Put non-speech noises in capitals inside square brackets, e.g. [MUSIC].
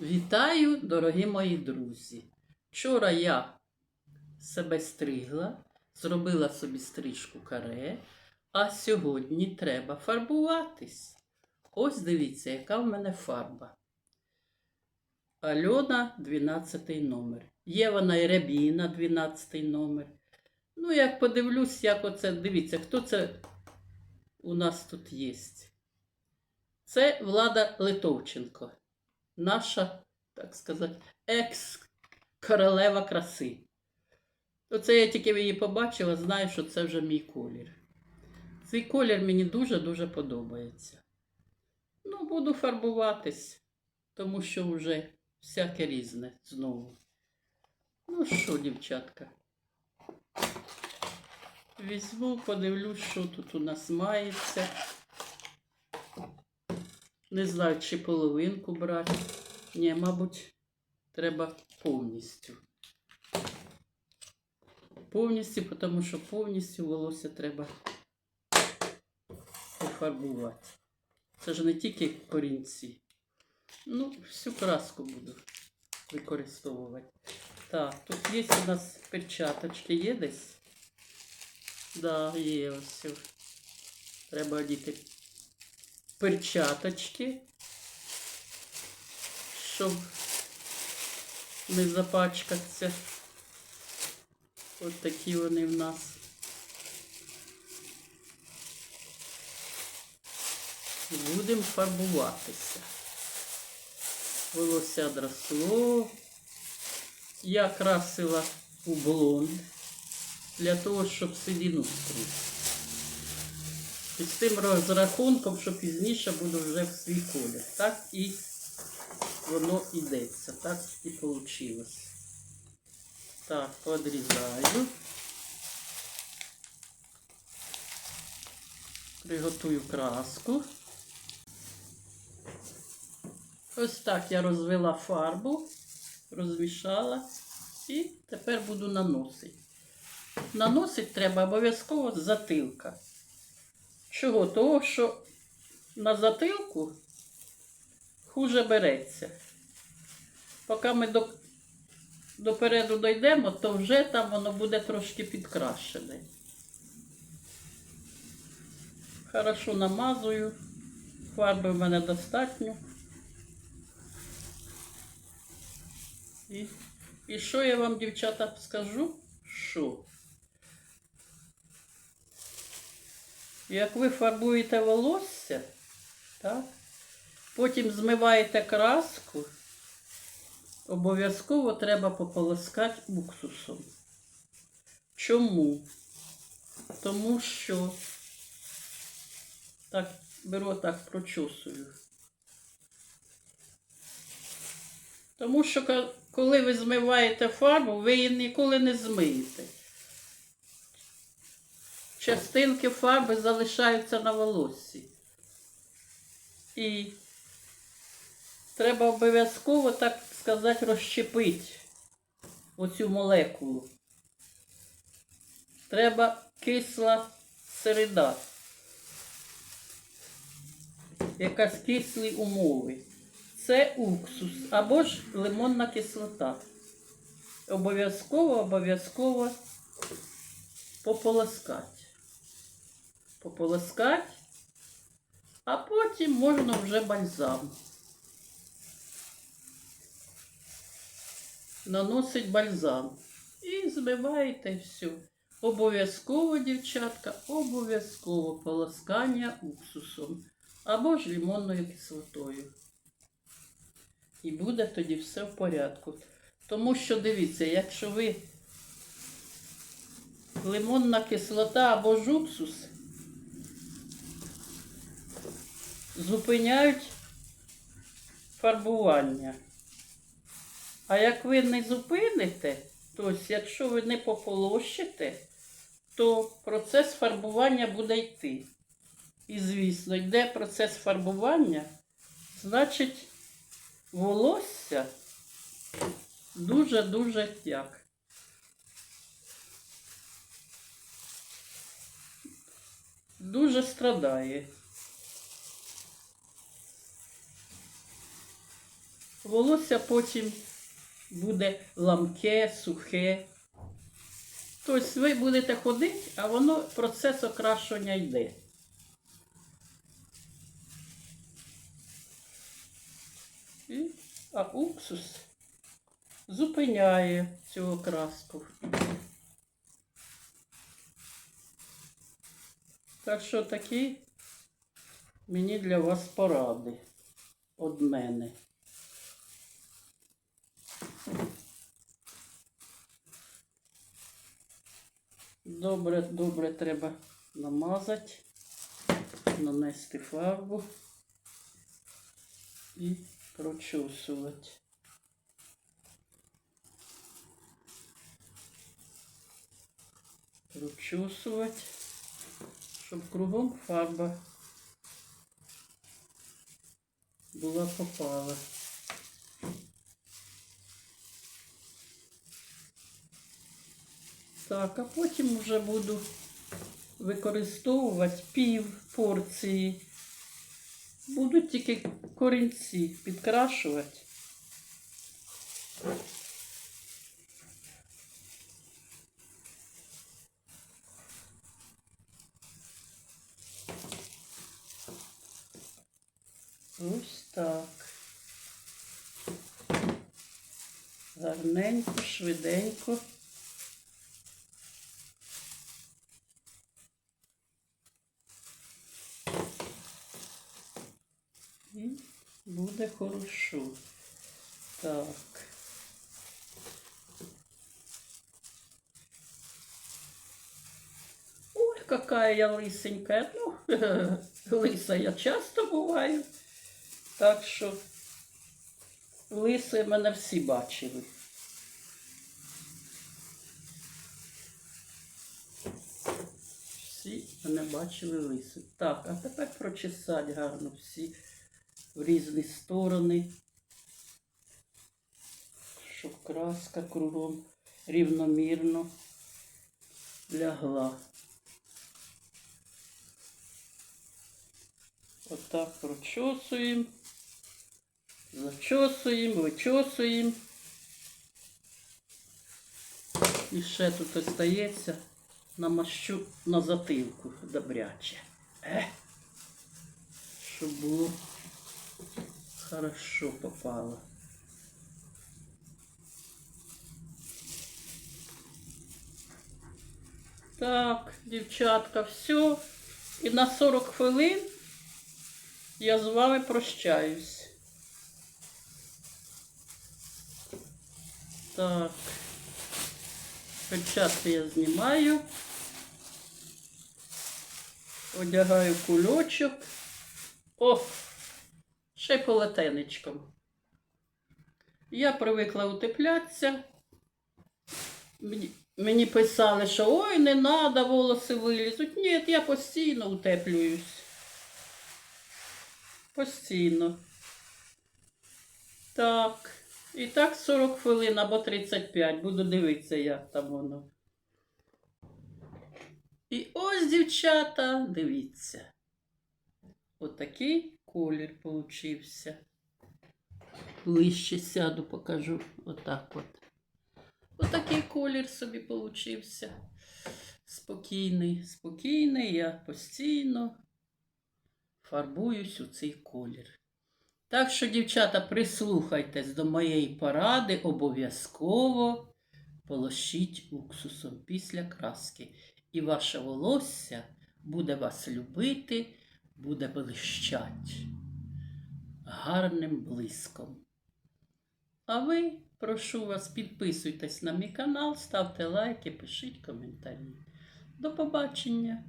Вітаю, дорогі мої друзі! Вчора я себе стригла, зробила собі стрижку каре, а сьогодні треба фарбуватись. Ось дивіться, яка в мене фарба. Альона 12 номер. Є вона і Рябіна 12 номер. Ну, як подивлюсь, як оце, дивіться, хто це у нас тут є. Це Влада Литовченко наша, так сказати, екс-королева краси. Оце я тільки її побачила, знаю, що це вже мій колір. Цей колір мені дуже-дуже подобається. Ну, буду фарбуватись, тому що вже всяке різне знову. Ну що, дівчатка? Візьму, подивлюсь, що тут у нас мається. Не знаю, чи половинку брати. Ні, мабуть, треба повністю. Повністю, тому що повністю волосся треба пофарбувати. Це ж не тільки корінці. Ну, всю краску буду використовувати. Так, тут є у нас перчаточки, є десь? Да, є ось. Треба одіти перчаточки, щоб не запачкатися. Ось такі вони в нас. Будемо фарбуватися. Волосся одросло. Я красила у блонд для того, щоб седину скрити. І з тим розрахунком, що пізніше буду вже в свій колір. Так і воно йдеться. Так і вийшло. Так, подрізаю. Приготую краску. Ось так я розвела фарбу, розмішала і тепер буду наносити. Наносити треба обов'язково з затилка. Чого? Того, що на затилку хуже береться. Поки ми до, допереду дійдемо, то вже там воно буде трошки підкрашене. Хорошо намазую. Фарби в мене достатньо. І, і що я вам, дівчата, скажу? Що? Як ви фарбуєте волосся, так? потім змиваєте краску, обов'язково треба пополоскати уксусом. Чому? Тому що так, беру так, прочосую. Тому що коли ви змиваєте фарбу, ви її ніколи не змиєте частинки фарби залишаються на волоссі. І треба обов'язково, так сказати, розщепити оцю молекулу. Треба кисла середа. Якась кислі умови. Це уксус або ж лимонна кислота. Обов'язково, обов'язково пополоскати пополоскати, а потім можна вже бальзам. Наносить бальзам. І змиваєте все. Обов'язково, дівчатка, обов'язково полоскання уксусом або ж лимонною кислотою. І буде тоді все в порядку. Тому що дивіться, якщо ви лимонна кислота або ж уксус зупиняють фарбування. А як ви не зупините, тобто, якщо ви не пополощите, то процес фарбування буде йти. І, звісно, йде процес фарбування, значить, волосся дуже-дуже як. Дуже страдає. Волосся потім буде ламке, сухе. Тобто ви будете ходити, а воно процес окрашування йде. А уксус зупиняє цю окраску. Так що такі мені для вас поради від мене. Добре, добре треба намазати, нанести фарбу і прочесувати. Прочесувати, щоб кругом фарба була попала. Так, а потім вже буду використовувати пів порції. Буду тільки корінці підкрашувати. Ось так. Гарненько, швиденько. І буде хорошо. Так. Ой, какая я лисенькая. Ну, [LAUGHS] лиса я часто буваю. Так що лиси мене всі бачили. Всі мене бачили лиси. Так, а тепер прочесати гарно всі в різні сторони, щоб краска кругом рівномірно лягла. Отак прочосуємо, зачосуємо, вичосуємо. І ще тут остається намащу на затилку добряче. Е, щоб було хорошо попало. Так, дівчатка, все. І на 40 хвилин я з вами прощаюсь. Так. Перчатки я знімаю. Одягаю кульочок. О! Ще й полотенечком. Я привикла утеплятися. Мені, писали, що ой, не треба, волоси вилізуть. Ні, я постійно утеплююсь. Постійно. Так. І так 40 хвилин або 35. Буду дивитися, як там воно. І ось, дівчата, дивіться. Отакий колір получився. Ближче сяду, покажу. Отак от. Отакий колір собі получився. Спокійний, спокійний, я постійно фарбуюсь у цей колір. Так що, дівчата, прислухайтесь до моєї поради, обов'язково полощіть уксусом після краски. І ваше волосся буде вас любити, буде блищать гарним блиском. А ви, прошу вас, підписуйтесь на мій канал, ставте лайки, пишіть коментарі. До побачення!